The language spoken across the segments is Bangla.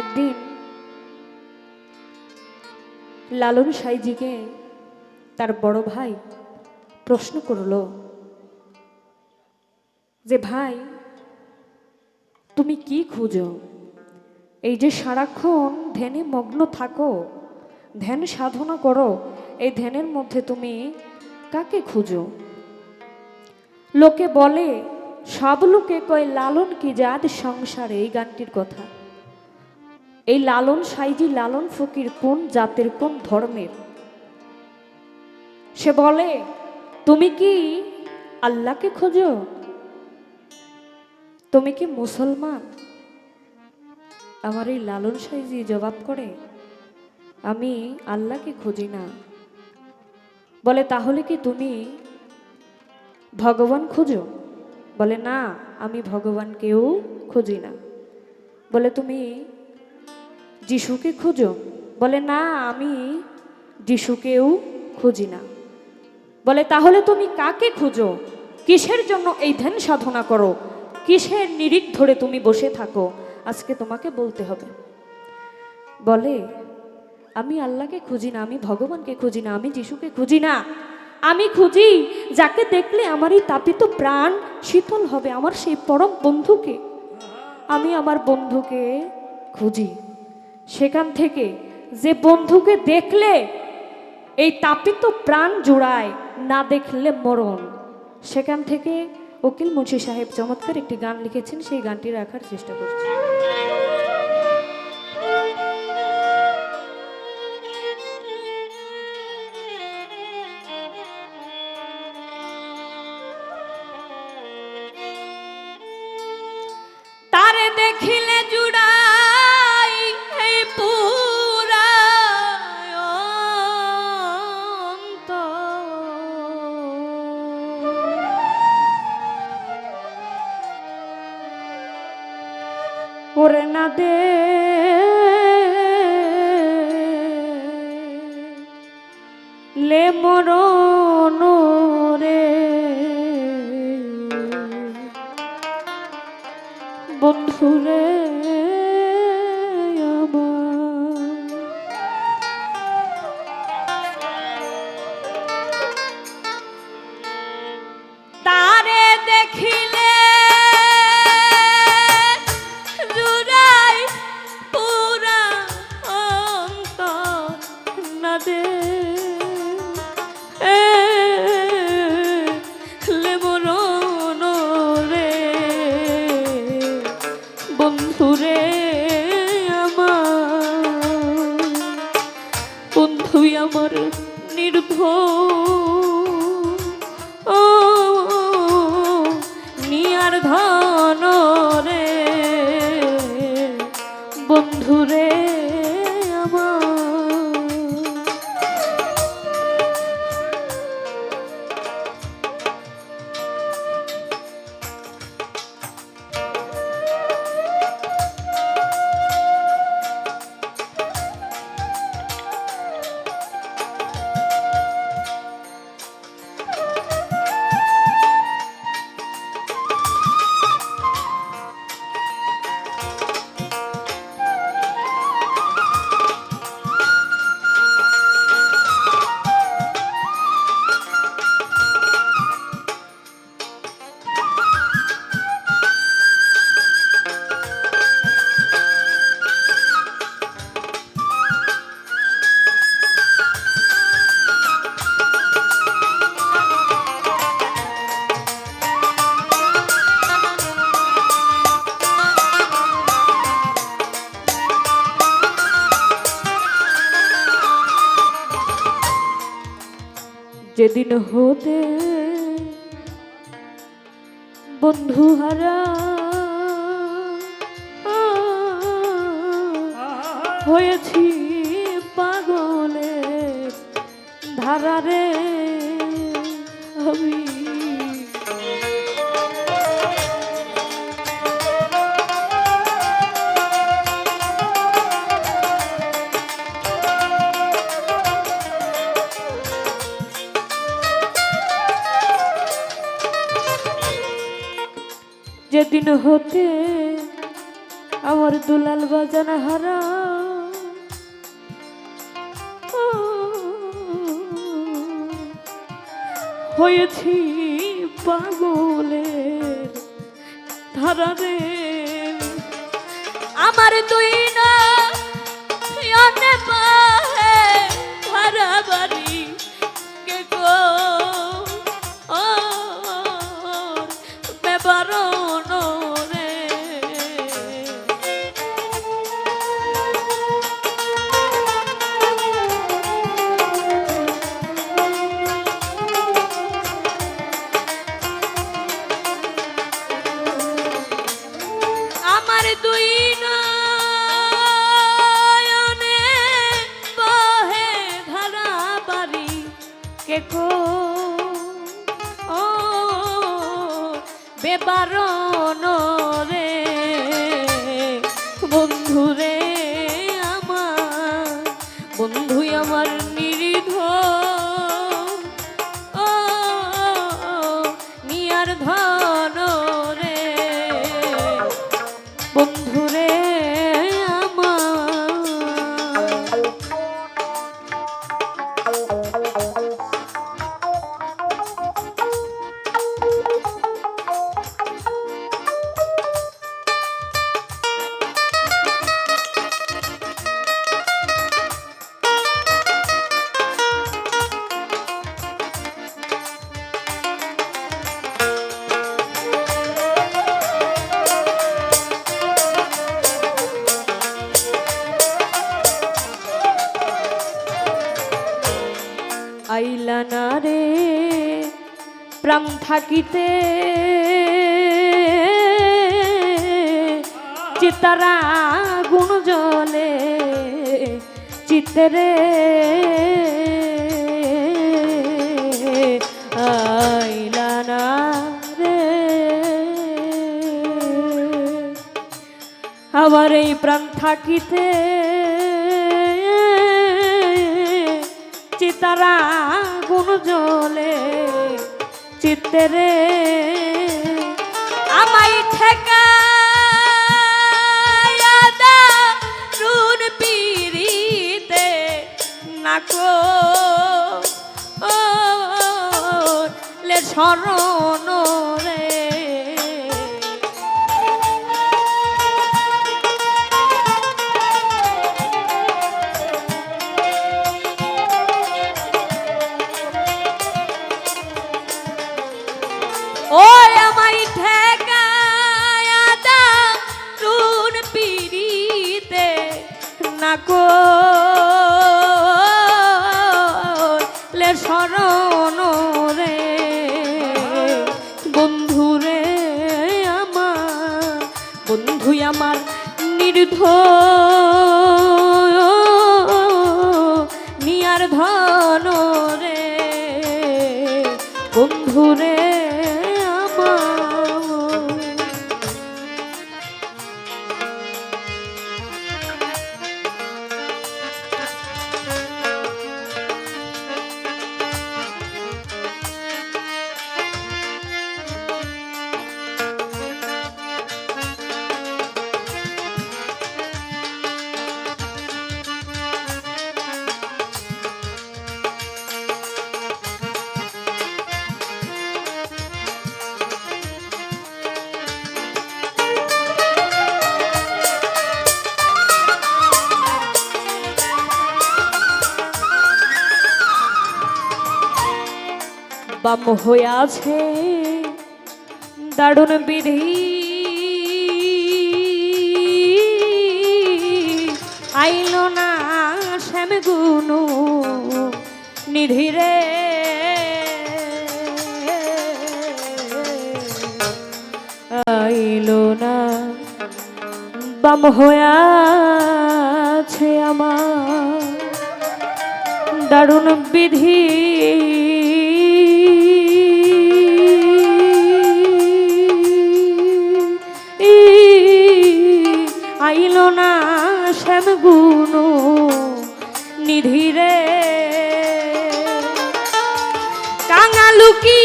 একদিন লালন সাইজিকে তার বড় ভাই প্রশ্ন করল, যে ভাই, তুমি কি খুঁজো? এই যে সারাক্ষণ ধ্যানে মগ্ন থাকো, ধ্যান সাধনা করো, এই ধ্যানের মধ্যে তুমি কাকে খুঁজো? লোকে বলে, সব লোকে কয়, লালন কি জাত সংসারে এই গানটির কথা। এই লালন সাইজি লালন ফকির কোন জাতের কোন ধর্মের? সে বলে, তুমি কি আল্লাহকে খোঁজো? তুমি কি মুসলমান? আমার এই লালন সাইজি জবাব করে, আমি আল্লাহকে খুঁজি না। বলে, তাহলে কি তুমি ভগবান খুঁজো? বলে, না, আমি ভগবানকেও খুঁজি না। বলে, তুমি যিশুকে খুঁজো। বলে, না, আমি যিশুকেও খুঁজি না। বলে, তাহলে তুমি কাকে খুঁজো? কিসের জন্য এই ধ্যান সাধনা করো? কিসের নিরিখ ধরে তুমি বসে থাকো? আজকে তোমাকে বলতে হবে। বলে, আমি আল্লাহকে খুঁজি না, আমি ভগবানকে খুঁজি না, আমি যিশুকে খুঁজি না। আমি খুঁজি যাকে দেখলে আমার এই তাপিত প্রাণ শীতল হবে, আমার সেই পরম বন্ধুকে। আমি আমার বন্ধুকে খুঁজি। সেখান থেকে যে বন্ধুকে দেখলে, এই তাপিত প্রাণ জোড়ায়, না দেখলে মরণ। সেখান থেকে উকিল মুন্সি সাহেব চমৎকার একটি গান লিখেছেন, সেই গানটি রাখার চেষ্টা করছি। ওরে না দে। লে মরণ রে বন্ধুরে বন্ধুরে যেদিন হতে বন্ধু হারা হয়েছি পাগলে ধারারে। আমি যেদিন হতে আমার দুলাল বাজান হারা হয়েছি পাগলের ধারা রে আমার দুই না অনে প্রাণ থাকিতে। চিতারা গুণ জলে চিত্রে আইলা না রে। আমার এই প্রাণ থাকিতে। চিতারা গুণ জলে চিত্রে আমাই ঠেকা রুন পিড়িতে নাকো লে শরণ নাকো লে শরণ রে। বন্ধু রে আমার বন্ধুই আমার নির্ধ নিয়ার ধন বাম আছে। দারুণ বিধি। আইল না শ্যাম গুনু নিধিরে। আইল না বাম আছে আমার। দারুণ বিধি। শ্যাম গুণ নিধিরে। কাঙালুকি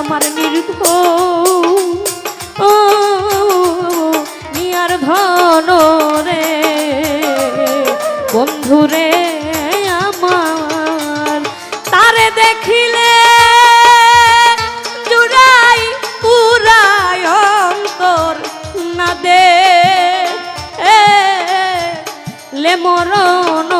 আমার নির্ধ ও নিয়ার ধন রে আমার, তারে দেখিলে জুড়াই পুরাই অন্তর না দে। মরণ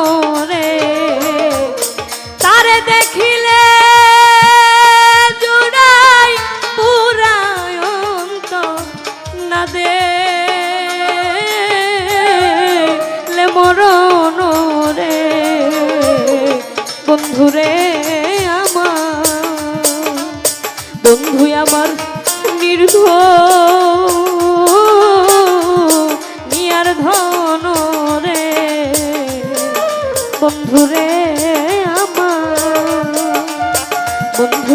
বন্ধুরে আমার। বন্ধু আমার নির্ধ নিয়ার ধন রে। বন্ধুরে আমার। বন্ধু